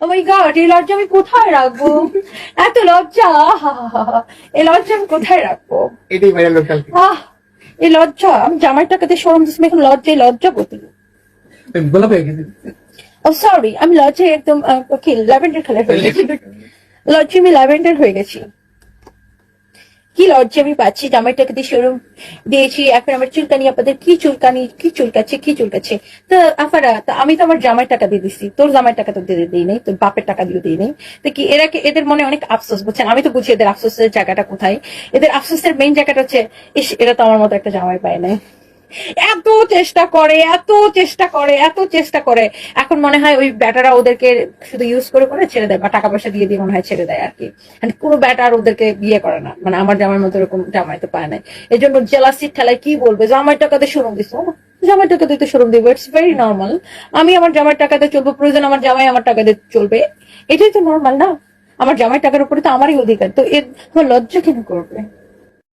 ও মাই god এই লজ্জা আমি কোথায় রাখব? এত লজ্জা। এই লজ্জা আমি কোথায় রাখব? এটাই ভাইরাল লোকাল আহ এই লজ্জা আমি জামাই টাকাতে সরম দিচ্ছি এখন লজ্জে লজ্জা হয়ে। গেছে। ও সরি আমি লজ্জায় একদম ওকে কি ল্যাভেন্ডার কালার হয়ে গেছি। লজ্জা আমি ল্যাভেন্ডার হয়ে গেছি। কি লজ্জা, আমি পাচ্ছি জামাইটাকে দিয়ে শোরুম দিয়েছি, এখন আমার চুলকানি, আপনাদের কি চুলকানি, কি চুলকাচ্ছে কি চুলকাচ্ছে? তো আফারা, তো আমি তো আমার জামাই টাকা দিয়ে দিচ্ছি তোর জামাই টাকা তো দিয়ে দিই নাই, তোর বাপের টাকা দিয়ে দিই নাই। তো কি এরা এদের মনে অনেক আফসোস, বুঝছেন? আমি তো বুঝি এদের আফসোসের জায়গাটা কোথায়। এদের আফসোসের মেইন জায়গাটা হচ্ছে, ইস, এরা তো আমার মতো একটা জামাই পায় নাই। এত চেষ্টা করে, এত চেষ্টা করে, এত চেষ্টা করে। এখন মনে হয় ওই ব্যাটারা ওদেরকে শুধু ইউজ করে করে ছেড়ে দেয় বা টাকা পয়সা দিয়ে দিয়ে মনে হয় ছেড়ে দেয় আর কি কোনো ব্যাটার ওদেরকে বিয়ে করে না। মানে আমার জামাইয়ের মতো এরকম জামাই তো পায় না এই জন্য জেলাসির ঠেলায় কি বলবে? জামাই টাকাতে শোরুম দিস জামাই টাকা দিতে শোরুম দিবে। ইটস ভেরি নর্মাল আমি আমার জামাই টাকাতে চলবো। প্রয়োজন আমার জামাই আমার টাকা দিয়ে চলবে। এটাই তো নর্মাল না? আমার জামাই টাকার উপরে তো আমারই অধিকার। তো এর লজ্জা কেন করবে?